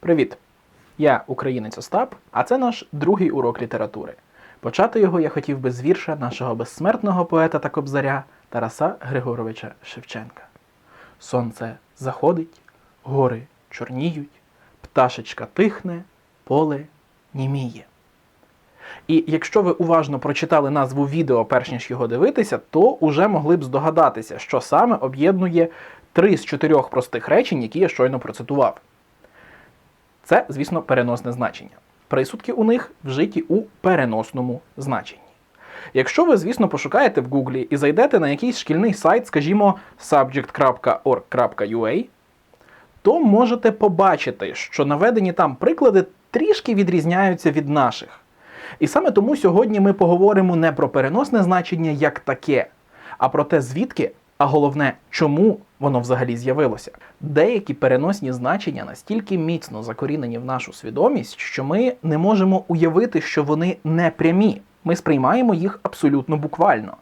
Привіт! Я українець Остап, а це наш другий урок літератури. Почати його я хотів би з вірша нашого безсмертного поета та кобзаря Тараса Григоровича Шевченка. Сонце заходить, гори чорніють, пташечка тихне, поле німіє. І якщо ви уважно прочитали назву відео, перш ніж його дивитися, то уже могли б здогадатися, що саме об'єднує три з чотирьох простих речень, які я щойно процитував. Це, звісно, переносне значення. Присудки у них вжиті у переносному значенні. Якщо ви, звісно, пошукаєте в Гуглі і зайдете на якийсь шкільний сайт, скажімо, subject.org.ua, то можете побачити, що наведені там приклади трішки відрізняються від наших. І саме тому сьогодні ми поговоримо не про переносне значення як таке, а про те, звідки, а головне, чому воно взагалі з'явилося. Деякі переносні значення настільки міцно закорінені в нашу свідомість, що ми не можемо уявити, що вони не прямі. Ми сприймаємо їх абсолютно буквально.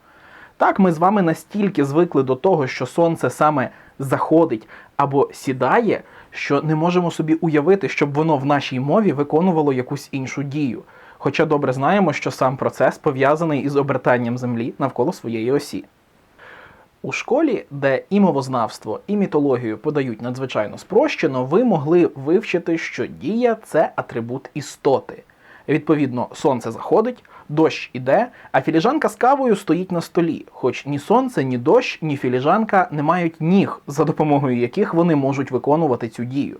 Так, ми з вами настільки звикли до того, що сонце саме заходить або сідає, що не можемо собі уявити, щоб воно в нашій мові виконувало якусь іншу дію. Хоча добре знаємо, що сам процес пов'язаний із обертанням Землі навколо своєї осі. У школі, де і мовознавство, і мітологію подають надзвичайно спрощено, ви могли вивчити, що дія це атрибут істоти. Відповідно, сонце заходить, дощ іде, а філіжанка з кавою стоїть на столі, хоч ні сонце, ні дощ, ні філіжанка не мають ніг, за допомогою яких вони можуть виконувати цю дію.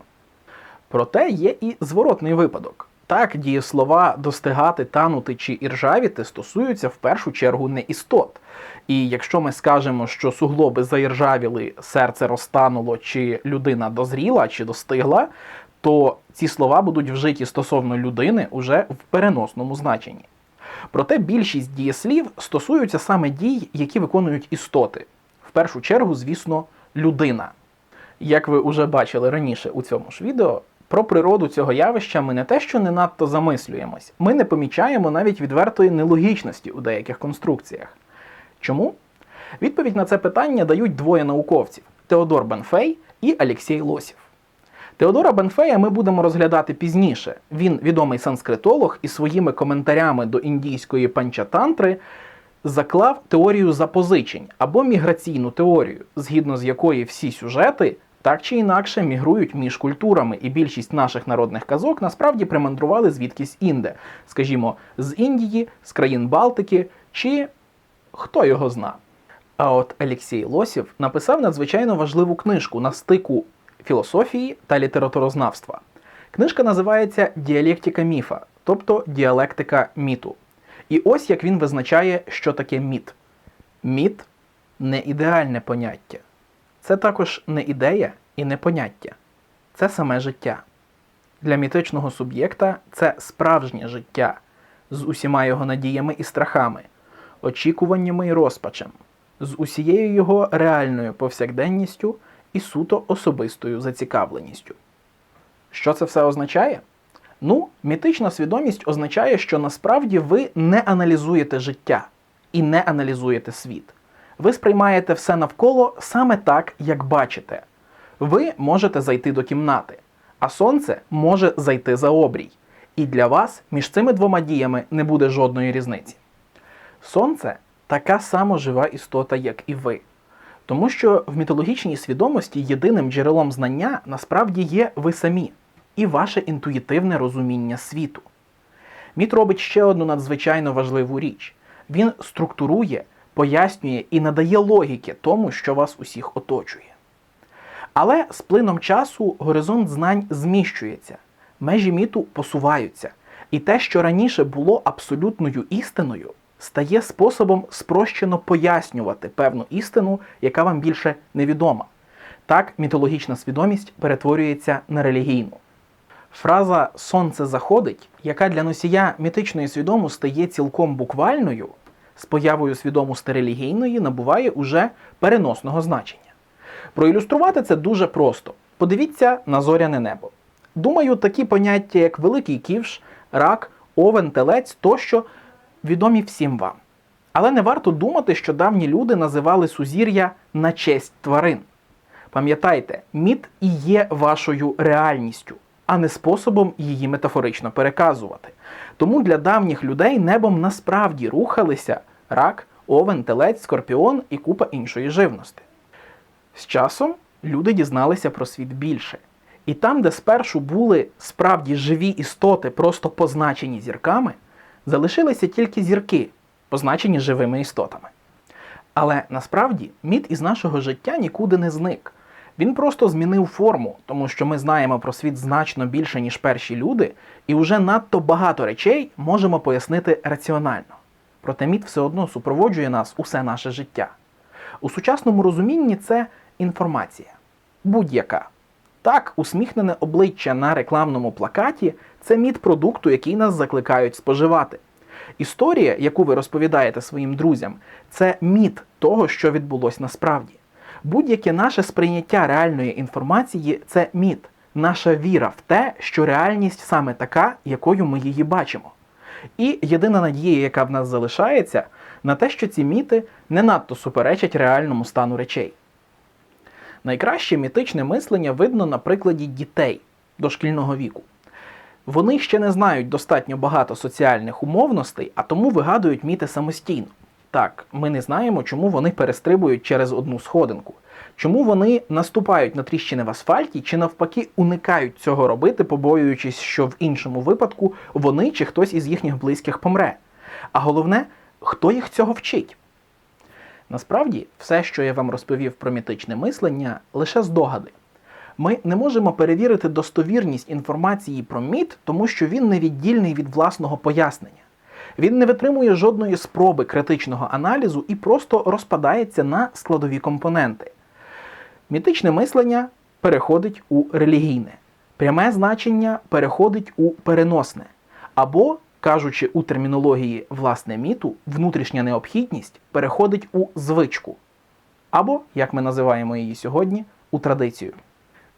Проте є і зворотний випадок. Так, дієслова достигати, танути чи іржавіти стосуються в першу чергу не істот. І якщо ми скажемо, що суглоби заіржавіли, серце розтануло, чи людина дозріла чи достигла, то ці слова будуть вжиті стосовно людини уже в переносному значенні. Проте більшість дієслів стосуються саме дій, які виконують істоти. В першу чергу, звісно, людина. Як ви вже бачили раніше у цьому ж відео, про природу цього явища ми не те, що не надто замислюємось, ми не помічаємо навіть відвертої нелогічності у деяких конструкціях. Чому? Відповідь на це питання дають двоє науковців Теодор Бенфей і Алексій Лосів. Теодора Бенфея ми будемо розглядати пізніше. Він відомий санскритолог і своїми коментарями до індійської панчатантри заклав теорію запозичень або міграційну теорію, згідно з якої всі сюжети так чи інакше мігрують між культурами, і більшість наших народних казок насправді примандрували звідкись інде, скажімо, з Індії, з країн Балтики чи хто його зна. А от Олексій Лосів написав надзвичайно важливу книжку на стику філософії та літературознавства. Книжка називається Діалектика міфа, тобто діалектика міту. І ось як він визначає, що таке міт. Міт не ідеальне поняття. Це також не ідея і не поняття. Це саме життя. Для мітичного суб'єкта це справжнє життя з усіма його надіями і страхами, очікуваннями і розпачем, з усією його реальною повсякденністю і суто особистою зацікавленістю. Що це все означає? Ну, мітична свідомість означає, що насправді ви не аналізуєте життя і не аналізуєте світ. Ви сприймаєте все навколо саме так, як бачите. Ви можете зайти до кімнати, а сонце може зайти за обрій. І для вас між цими двома діями не буде жодної різниці. Сонце така само жива істота, як і ви. Тому що в мітологічній свідомості єдиним джерелом знання насправді є ви самі і ваше інтуїтивне розуміння світу. Міт робить ще одну надзвичайно важливу річ: він структурує, пояснює і надає логіки тому, що вас усіх оточує. Але з плином часу горизонт знань зміщується, межі міту посуваються, і те, що раніше було абсолютною істиною, стає способом спрощено пояснювати певну істину, яка вам більше невідома. Так мітологічна свідомість перетворюється на релігійну. Фраза Сонце заходить, яка для носія мітичної свідомості є цілком буквальною, з появою свідомості релігійної набуває уже переносного значення. Проілюструвати це дуже просто. Подивіться на зоряне небо. Думаю, такі поняття, як великий ківш, рак, овен, телець тощо відомі всім вам. Але не варто думати, що давні люди називали сузір'я на честь тварин. Пам'ятайте, міт і є вашою реальністю. А не способом її метафорично переказувати. Тому для давніх людей небом насправді рухалися рак, овен, телець, скорпіон і купа іншої живності. З часом люди дізналися про світ більше. І там, де спершу були справді живі істоти, просто позначені зірками, залишилися тільки зірки, позначені живими істотами. Але насправді міт із нашого життя нікуди не зник. Він просто змінив форму, тому що ми знаємо про світ значно більше, ніж перші люди, і вже надто багато речей можемо пояснити раціонально. Проте міт все одно супроводжує нас усе наше життя. У сучасному розумінні це інформація. Будь-яка. Так, усміхнене обличчя на рекламному плакаті це міт продукту, який нас закликають споживати. Історія, яку ви розповідаєте своїм друзям, це міт того, що відбулось насправді. Будь-яке наше сприйняття реальної інформації це міт, наша віра в те, що реальність саме така, якою ми її бачимо. І єдина надія, яка в нас залишається, на те, що ці міти не надто суперечать реальному стану речей. Найкраще мітичне мислення видно на прикладі дітей дошкільного віку. Вони ще не знають достатньо багато соціальних умовностей, а тому вигадують міти самостійно. Так, ми не знаємо, чому вони перестрибують через одну сходинку, чому вони наступають на тріщини в асфальті, чи навпаки уникають цього робити, побоюючись, що в іншому випадку вони чи хтось із їхніх близьких помре. А головне, хто їх цього вчить? Насправді, все, що я вам розповів про мітичне мислення, лише здогади. Ми не можемо перевірити достовірність інформації про міт, тому що він невіддільний від власного пояснення. Він не витримує жодної спроби критичного аналізу і просто розпадається на складові компоненти. Мітичне мислення переходить у релігійне, пряме значення переходить у переносне, або, кажучи у термінології власне міту, внутрішня необхідність переходить у звичку, або, як ми називаємо її сьогодні, у традицію.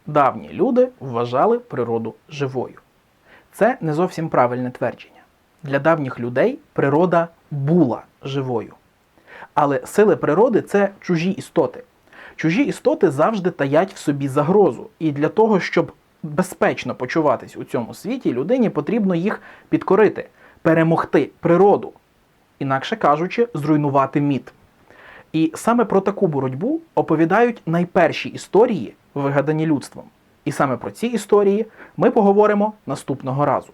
Давні люди вважали природу живою. Це не зовсім правильне твердження. Для давніх людей природа була живою. Але сили природи це чужі істоти. Чужі істоти завжди таять в собі загрозу. І для того, щоб безпечно почуватись у цьому світі, людині потрібно їх підкорити, перемогти природу, інакше кажучи, зруйнувати міт. І саме про таку боротьбу оповідають найперші історії, вигадані людством. І саме про ці історії ми поговоримо наступного разу.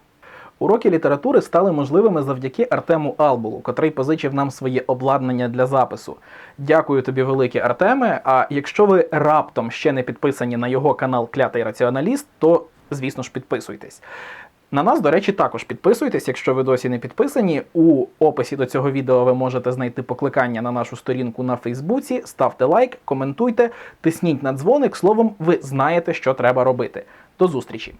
Уроки літератури стали можливими завдяки Артему Албулу, котрий позичив нам своє обладнання для запису. Дякую тобі, велике Артеме. А якщо ви раптом ще не підписані на його канал Клятий Раціоналіст, то звісно ж підписуйтесь. На нас, до речі, також підписуйтесь, якщо ви досі не підписані. У описі до цього відео ви можете знайти покликання на нашу сторінку на Фейсбуці. Ставте лайк, коментуйте, тисніть на дзвоник. Словом, ви знаєте, що треба робити. До зустрічі!